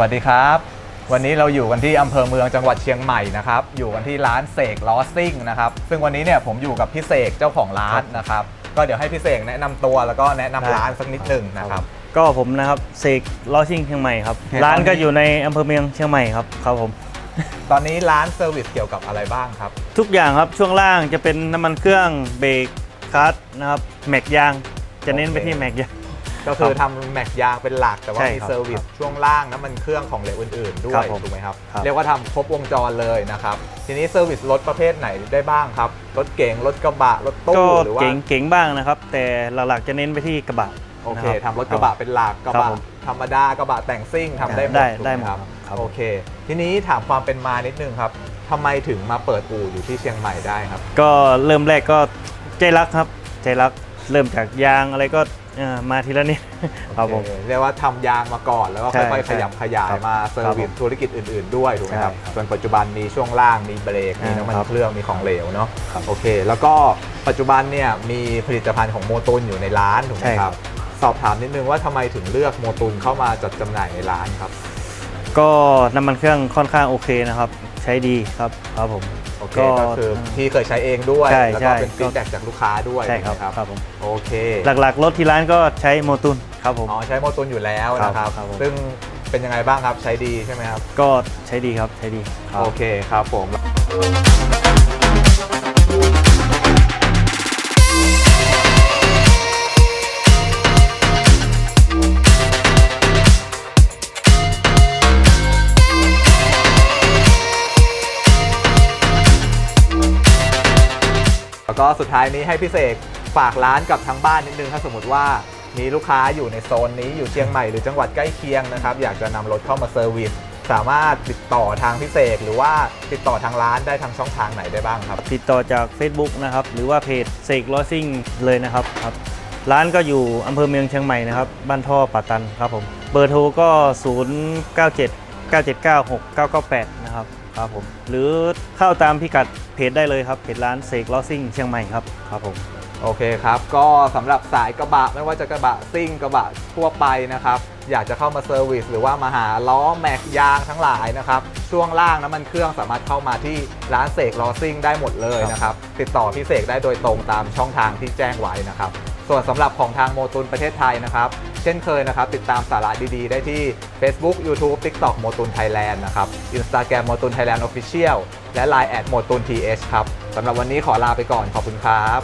วัสดีครับ วันนี้เราอยู่กันที่อำเภอเมืองจังหวัดเชียงใหม่นะครับ อยู่กันที่ร้านเสกล้อซิ่งนะครับ ซึ่งวันนี้เนี่ยผมอยู่กับพี่เสกเจ้าของร้านนะครับ ก็เดี๋ยวให้พี่เสกแนะนำตัวแล้วก็แนะนำร้านสักนิดหนึ่งนะครับ ก็ผมนะครับเสกล้อซิ่งเชียงใหม่ครับ เห็นร้านตอนนี้ก็อยู่ในอำเภอเมืองเชียงใหม่ครับครับผม ตอนนี้ร้านเซอร์วิสเกี่ยวกับอะไรบ้างครับ ทุกอย่างครับช่วงล่างจะเป็นน้ำมันเครื่องเบรกคลัตช์นะครับแม็กยาง จะเน้นไปโอเค ที่แม็กยาง ก็คือทำแม็กยางเป็นหลักแต่ว่าใช่มีครับเซอร์วิสช่วงล่างน้ำมันเครื่องของเหลวอื่นๆ ด้วครัยบผมถูกไหมครับ ครับ เรียกว่าทำครบวงจรเลยนะครับ ทีนี้เซอร์วิสรถประเภทไหนได้บ้างครับ รถเก๋งรถกระบะรถก็ตู้หรือว่า เก๋งเก๋งบ้างนะครับ แต่หลักๆจะเน้นไปที่กระบะโอเคนะทำรถกระบะเป็นหลักกระครับบะผมธรรมดากระบะแต่งซิ่งทำได้หมดได้ถูกได้ไหมหมดครับครับ โอเค ทีนี้ถามความเป็นมานิดนึงครับทำไมถึงมาเปิดอู่อยู่ที่เชียงใหม่ได้ครับ ก็เริ่มแรกก็ใจรักครับ ใจรักเริ่มจากยางอะไรก็เอ่อมาทีละนิดครับผมโอเคเรียกว่าทำยางมาก่อนแล้วก็ใช่ค่อยๆขยับขยายครับมาเซอร์วิสครับผมธุรกิจอื่น ๆ ด้วยถูกไหมครับ ใช่ครับส่วนปัจจุบันมีช่วงล่างมีเบรกมีอ่าน้ำมันครับเครื่องมีของเหลวเนาะครับโอเค แล้วก็ปัจจุบันเนี่ยมีผลิตภัณฑ์ของโมตุนอยู่ในร้านถูกไหมใช่คครัรับ บ สอบถามนิดนึงว่าทำไมถึงเลือกโมตุนเข้ามาจัดจำหน่ายในร้านครับ ก็น้ำมันเครื่องค่อนข้างโอเคนะครับ ใช้ดีครับครับผมโอ เคก็ก็คือพี่เคยใช้เองด้วย ใช่แล้วใช่ก็เป็นฟีดแบ็จากลูกค้าด้วยใช่ครับถูกไหมครับผม โอเคหลักๆรถที่ร้านก็ใช้โมตุนครับผม อ๋อใช้โมตุนอยู่แล้วครับนะครับ ครับผม ซึ่งเป็นยังไงบ้างครับใช้ดีใช่ไหมครับ ก็ใช้ดีครับใช้ดีครับ โอเคครับผม ก็สุดท้ายนี้ให้พี่เสกฝากร้านกับทางบ้านนิดนึงถ้าสมมติว่ามีลูกค้าอยู่ในโซนนี้อยู่เชียงใหม่หรือจังหวัดใกล้เคียงนะครับอยากจะนำรถเข้ามาเซอร์วิสสามารถติดต่อทางพี่เสกหรือว่าติดต่อทางร้านได้ทางช่องทางไหนได้บ้างครับ ติดต่อจาก Facebook นะครับ หรือว่าเพจเสกลอซิ่งเลยนะครับครับ ร้านก็อยู่อำเภอเมืองเชียงใหม่นะครับ บ้านท่อป่าตันครับผม เบอร์โทรก็ 0 9 7 9 7 9 6 9 9 8 นะครับ ครับผมหรือเข้าตามพิกัดเพจได้เลยครับเพจร้านเสกลอซิ่งเชียงใหม่ครับครับผมโอเคครับ ก็สำหรับสายกระบะไม่ว่าจะกระบะซิ่งกระบะทั่วไปนะครับ อยากจะเข้ามาเซอร์วิสหรือว่ามาหาล้อแม็กยางทั้งหลายนะครับ ช่วงล่างน้ำมันเครื่องสามารถเข้ามาที่ร้านเสกล้อซิ่งได้หมดเลยนะครับ ติดต่อพี่เสกได้โดยตรงตามช่องทางที่แจ้งไว้นะครับ ส่วนสำหรับของทางโมตุนประเทศไทยนะครับ ช่นเคยนะครับ ติดตามสาระดีๆ ได้ที่ Facebook YouTube TikTok โมตุนไทยแลนด์นะครับ Instagram โมตุนไทยแลนด์ Official และ Line แอดโมตุน TH ครับสำหรับวันนี้ขอลาไปก่อนขอบคุณครับ